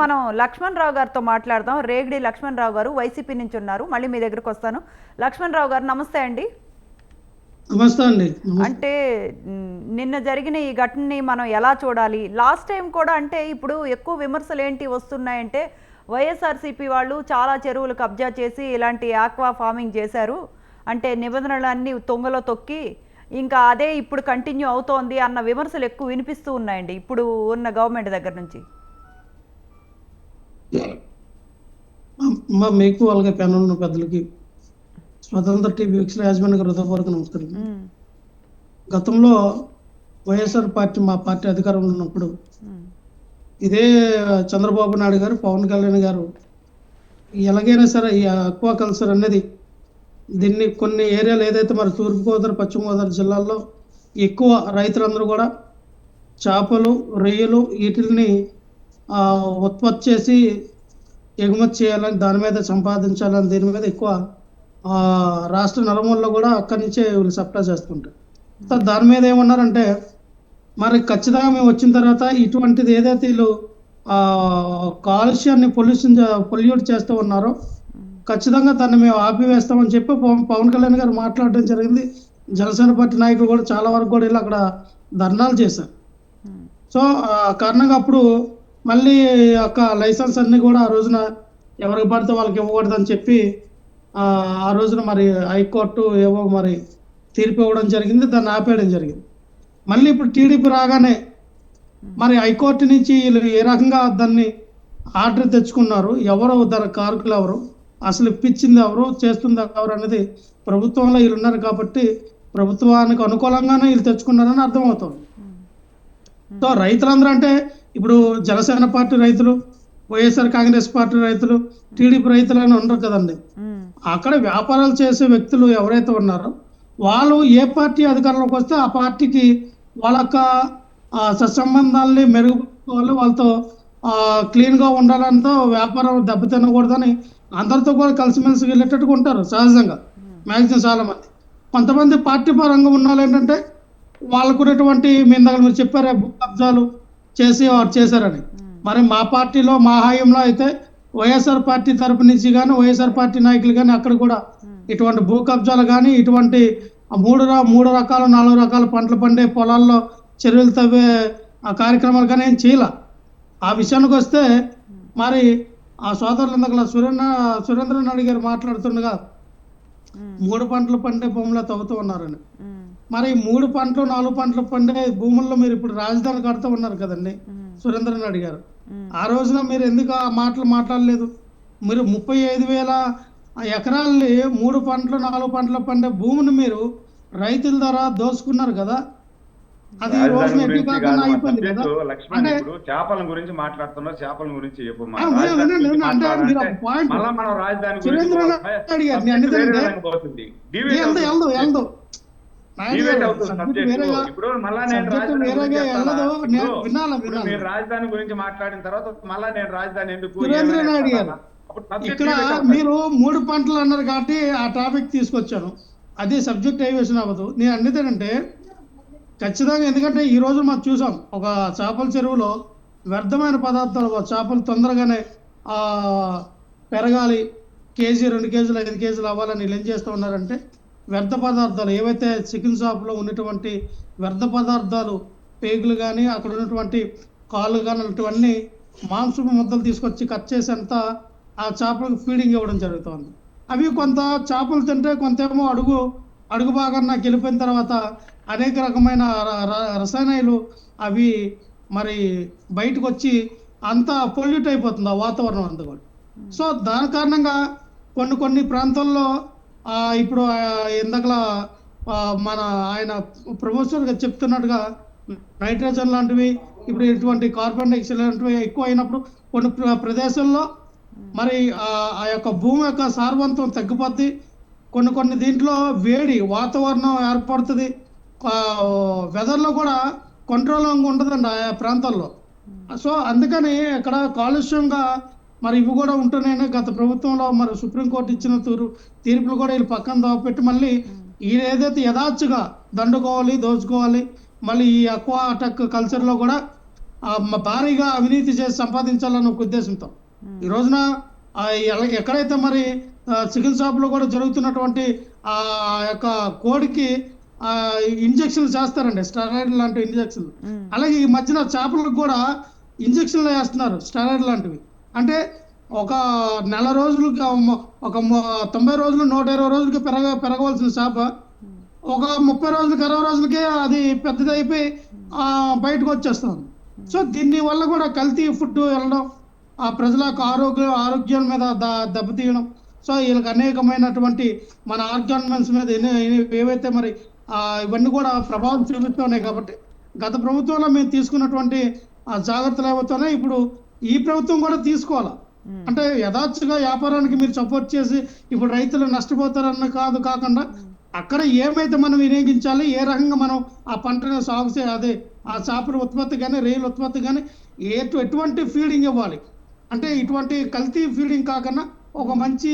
మనం లక్ష్మణ్ రావు గారితో మాట్లాడదాం. రేగడి లక్ష్మణ్ రావు గారు వైసీపీ నుంచి ఉన్నారు. మళ్ళీ మీ దగ్గరకు వస్తాను. లక్ష్మణ్ రావు గారు నమస్తే అండి. నమస్తే అండి. అంటే నిన్న జరిగిన ఈ ఘటనని మనం ఎలా చూడాలి? లాస్ట్ టైం కూడా అంటే ఇప్పుడు ఎక్కువ విమర్శలు ఏంటి వస్తున్నాయంటే వైఎస్ఆర్సీపీ వాళ్ళు చాలా చెరువులు కబ్జా చేసి ఇలాంటి ఆక్వా ఫార్మింగ్ చేశారు. అంటే నిబంధనలన్నీ తొంగలో తొక్కి ఇంకా అదే ఇప్పుడు కంటిన్యూ అవుతోంది అన్న విమర్శలు ఎక్కువ వినిపిస్తూ ఉన్నాయండి. ఇప్పుడు ఉన్న గవర్నమెంట్ దగ్గర నుంచి. మా- మీకు అలాగే ప్యానల్ ఉన్న పెద్దలకి స్వతంత్ర టీవీ వీక్షణ యాజమాన్య హృదయపూర్వక నమస్కారం. గతంలో వైఎస్ఆర్ పార్టీ మా పార్టీ అధికారంలో ఉన్నప్పుడు ఇదే చంద్రబాబు నాయుడు గారు పవన్ కళ్యాణ్ గారు ఎలాగైనా సరే ఈ అక్వా కల్చర్ అనేది దీన్ని కొన్ని ఏరియాలు ఏదైతే మరి తూర్పుగోదావరి పశ్చిమ గోదావరి జిల్లాల్లో ఎక్కువ రైతులందరూ కూడా చేపలు రొయ్యలు వీటిని ఉత్పత్తి చేసి ఎగుమతి చేయాలని దాని మీద సంపాదించాలని దీని మీద ఎక్కువ రాష్ట్ర నలుమూలలో కూడా అక్కడి నుంచే వీళ్ళు సప్లై చేస్తుంటారు. దాని మీద ఏమన్నారంటే మరి ఖచ్చితంగా మేము వచ్చిన తర్వాత ఇటువంటిది ఏదైతే వీళ్ళు ఆ, కాలుష్యాన్ని పొల్యూషన్ పొల్యూట్ చేస్తూ ఉన్నారో ఖచ్చితంగా దాన్ని మేము ఆపివేస్తామని చెప్పి పవన్ కళ్యాణ్ గారు మాట్లాడడం జరిగింది. జనసేన పార్టీ నాయకులు కూడా చాలా వరకు కూడా వెళ్ళి అక్కడ ధర్నాలు చేశారు. సో కారణంగా అప్పుడు మళ్ళీ యొక్క లైసెన్స్ అన్ని కూడా ఆ రోజున ఎవరికి పడితే వాళ్ళకి ఇవ్వకూడదని చెప్పి ఆ రోజున మరి హైకోర్టు ఏవో మరి తీర్పు ఇవ్వడం జరిగింది దాన్ని ఆపేయడం జరిగింది. మళ్ళీ ఇప్పుడు టీడీపీ రాగానే మరి హైకోర్టు నుంచి వీళ్ళు ఏ రకంగా దాన్ని ఆర్డర్ తెచ్చుకున్నారు ఎవరు దాని కారకులు ఎవరు అసలు ఇప్పించింది ఎవరు చేస్తుంది ఎవరు అనేది ప్రభుత్వంలో వీళ్ళు ఉన్నారు కాబట్టి ప్రభుత్వానికి అనుకూలంగానే వీళ్ళు తెచ్చుకున్నారని అర్థమవుతుంది. సో రైతులందరూ అంటే ఇప్పుడు జనసేన పార్టీ రైతులు వైఎస్ఆర్ కాంగ్రెస్ పార్టీ రైతులు టీడీపీ రైతులు అని ఉండరు కదండి. అక్కడ వ్యాపారాలు చేసే వ్యక్తులు ఎవరైతే ఉన్నారో వాళ్ళు ఏ పార్టీ అధికారంలోకి వస్తే ఆ పార్టీకి వాళ్ళ యొక్క సత్సంబంధాలని మెరుగుపరుచుకోవాలి వాళ్ళతో ఆ, clean గా ఉండాలంతో వ్యాపారం దెబ్బతినకూడదని అందరితో కూడా కలిసిమెలిసి వెళ్ళేటట్టుగా ఉంటారు సహజంగా. మ్యాక్సిమం చాలా మంది కొంతమంది పార్టీ పరంగా ఉన్న వాళ్ళు ఏంటంటే వాళ్ళకున్నటువంటి మీ ఇందాక మీరు చెప్పారే భూ కబ్జాలు చేసి వారు చేశారని మరి మా పార్టీలో మా హాయంలో అయితే వైఎస్ఆర్ పార్టీ తరపు నుంచి కానీ వైఎస్ఆర్ పార్టీ నాయకులు కానీ అక్కడ కూడా ఇటువంటి భూ కబ్జాలు కానీ ఇటువంటి మూడు మూడు రకాల నాలుగు రకాల పంటలు పండే పొలాల్లో చెరువులు తవ్వే ఆ కార్యక్రమాలు కానీ ఏం చేయాల ఆ విషయానికి వస్తే మరి ఆ సోదరులు ఇందాక సురేంద్ర సురేంద్రన్ రెడ్డి గారు మాట్లాడుతుండగా. మూడు పంటలు పండే భూముల్లో తవ్వుతూ ఉన్నారని. మరి మూడు పంటలు నాలుగు పంటలు పండే భూముల్లో మీరు ఇప్పుడు రాజధాని కడుతూ ఉన్నారు కదండి. మ్. సురేంద్రన్ రెడ్డి గారు. ఆ రోజున మీరు ఎందుకు ఆ మాటలు మాట్లాడలేదు? మీరు ముప్పై ఐదు వేల ఎకరాల్ని మూడు పంటలు నాలుగు పంటలు పండే భూమిని మీరు రైతుల ద్వారా దోసుకున్నారు కదా. అది ఈ రోజున అయిపోయింది కదా. అంటే చేపల గురించి మాట్లాడుతున్నారు చేపల గురించి రాజధాని ఇప్పుడు మళ్ళా నేను రాజధాని రాజధాని గురించి మాట్లాడిన తర్వాత మళ్ళా నేను రాజధాని ఎందుకు ఇక్కడ. మీరు మూడు పంటలు అన్నారు కాబట్టి ఆ టాపిక్ తీసుకొచ్చాను. అదే సబ్జెక్ట్ డైవర్షన్ అవ్వదు. నేను అనేది ఏంటంటే ఖచ్చితంగా ఎందుకంటే ఈ రోజు మనం చూసాం ఒక చేపల చెరువులో వ్యర్థమైన పదార్థాలు చేపలు తొందరగానే ఆ, పెరగాలి. కేజీ రెండు కేజీలు ఐదు కేజీలు అవ్వాలని వీళ్ళు ఏం చేస్తూ ఉన్నారంటే వ్యర్థ పదార్థాలు ఏవైతే చికెన్ షాప్లో ఉన్నటువంటి వ్యర్థ పదార్థాలు పేగులు కానీ అక్కడ ఉన్నటువంటి కాళ్ళు కానీ అటువంటివన్నీ మాంసపు ముద్దలు తీసుకొచ్చి కట్ చేసేంత ఆ చేపలకు ఫీడింగ్ ఇవ్వడం జరుగుతుంది. అవి కొంత చేపలు తింటే కొంత ఏమో అడుగు అడుగు భాగం నాకు వెళ్ళిపోయిన తర్వాత అనేక రకమైన ర- ర- రసాయనాలు అవి మరి బయటకు వచ్చి అంతా పొల్యూట్ అయిపోతుంది ఆ వాతావరణం అంతా కూడా. సో దాని కారణంగా కొన్ని కొన్ని ప్రాంతాల్లో ఇప్పుడు ఇందకలా మన ఆయన ప్రొఫెసర్ గారు చెప్తున్నట్టుగా నైట్రోజన్ లాంటివి ఇప్పుడు ఇటువంటి కార్బన్ డైఆక్సైడ్ లాంటివి ఎక్కువ అయినప్పుడు కొన్ని ప్ర- ప్రదేశాల్లో మరి ఆ యొక్క భూమి యొక్క సారవంతం తగ్గిపోద్ది. కొన్ని కొన్ని దీంట్లో వేడి వాతావరణం ఏర్పడుతుంది. వెదర్లో కూడా కంట్రోల్ ఉండదండి ఆయా ప్రాంతాల్లో. సో అందుకని ఇక్కడ కాలుష్యంగా మరి ఇవి కూడా ఉంటున్నాయని గత ప్రభుత్వంలో మరి సుప్రీంకోర్టు ఇచ్చిన తీరు తీర్పులు కూడా వీళ్ళు పక్కన దాపెట్టి మళ్ళీ ఈయన ఏదైతే యథాచ్ఛగా దండుకోవాలి దోచుకోవాలి మళ్ళీ ఈ అక్వా అటాక్ కల్చర్లో కూడా భారీగా అవినీతి చేసి సంపాదించాలన్న ఒక ఉద్దేశంతో. ఈ రోజున ఎక్కడైతే మరి చికెన్ షాప్లో కూడా జరుగుతున్నటువంటి ఆ యొక్క కోడికి ఆ, ఇంజక్షన్లు చేస్తారండి స్టెరాయిడ్ లాంటి ఇంజక్షన్లు. అలాగే ఈ మధ్యన చేపలకు కూడా ఇంజక్షన్లు వేస్తున్నారు స్టెరాయిడ్ లాంటివి. అంటే ఒక నెల మ- ఒక తొంభై రోజులు నూట ఇరవై రోజులకి పెరగ పెరగవలసిన చేప ఒక ముప్పై రోజులకి అరవై రోజులకే అది పెద్దదైపోయి ఆ, బయటకు వచ్చేస్తుంది. సో దీని వల్ల కూడా కల్తీ ఫుడ్ వెళ్ళడం ఆ ప్రజల యొక్క ఆరోగ్య ఆరోగ్యం మీద ద- దెబ్బతీయడం. సో వీళ్ళకి అనేకమైనటువంటి మన ఆర్గాన్మెంట్స్ మీద ఏవైతే మరి ఆ, ఇవన్నీ కూడా ప్రభావం చూపిస్తున్నాయి కాబట్టి గత ప్రభుత్వంలో మేము తీసుకున్నటువంటి ఆ జాగ్రత్తలు ఏవైతున్నాయి ఇప్పుడు ఈ ప్రభుత్వం కూడా తీసుకోవాలి? అంటే యథార్థగా వ్యాపారానికి మీరు సపోర్ట్ చేసి ఇప్పుడు రైతులు నష్టపోతారన్న కాదు కాకుండా అక్కడ ఏమైతే మనం వినియోగించాలి ఏ రకంగా మనం ఆ పంటను సాగు చే అదే ఆ చేపల ఉత్పత్తి కానీ రైలు ఉత్పత్తి కానీ ఏ ఎటువంటి ఫీడింగ్ ఇవ్వాలి? అంటే ఇటువంటి కల్తీ ఫీడింగ్ కాకుండా ఒక మంచి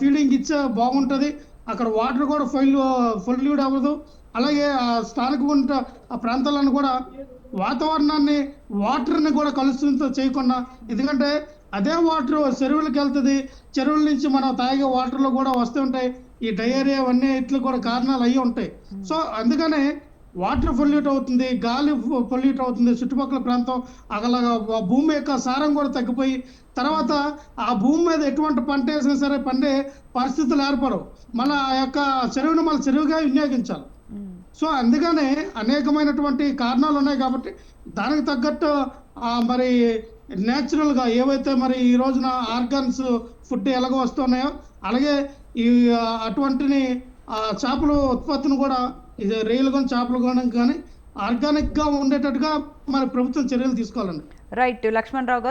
ఫీడింగ్ ఇచ్చే బాగుంటుంది. అక్కడ వాటర్ కూడా ఫైల్ ఫొల్యూడ్ అవ్వదు. అలాగే ఆ స్థానిక ఉన్న ఆ ప్రాంతాలను కూడా వాతావరణాన్ని వాటర్ని కూడా కలుషితంతో చేయకుండా ఎందుకంటే అదే వాటర్ చెరువులకు వెళ్తుంది. చెరువుల నుంచి మనం తాగే వాటర్లో కూడా వస్తూ ఉంటాయి. ఈ డయేరియా అవన్నీ ఇట్లు కూడా కారణాలు అయ్యి ఉంటాయి. సో అందుకనే వాటర్ పొల్యూట్ అవుతుంది గాలి పొల్యూట్ అవుతుంది చుట్టుపక్కల ప్రాంతం అగలగా భూమి యొక్క సారం కూడా తగ్గిపోయి తర్వాత ఆ భూమి మీద ఎటువంటి పంట వేసినా సరే పండే పరిస్థితులు ఏర్పడవు. మళ్ళీ ఆ యొక్క చెరువును మళ్ళీ చెరువుగా వినియోగించాలి. సో అందుకనే అనేకమైనటువంటి కారణాలు ఉన్నాయి కాబట్టి దానికి తగ్గట్టు మరి న్యాచురల్గా ఏవైతే మరి ఈ రోజున ఆర్గాన్స్ ఫుడ్ ఎలాగో వస్తున్నాయో అలాగే ఈ అటువంటిని ఆ, చేపల ఉత్పత్తిని కూడా ఇది రేలు కానీ చేపలు కానీ కానీ ఆర్గానిక్గా ఉండేటట్టుగా మన ప్రభుత్వం చర్యలు తీసుకోవాలండి. రైట్ లక్ష్మణ్ రావు గారు.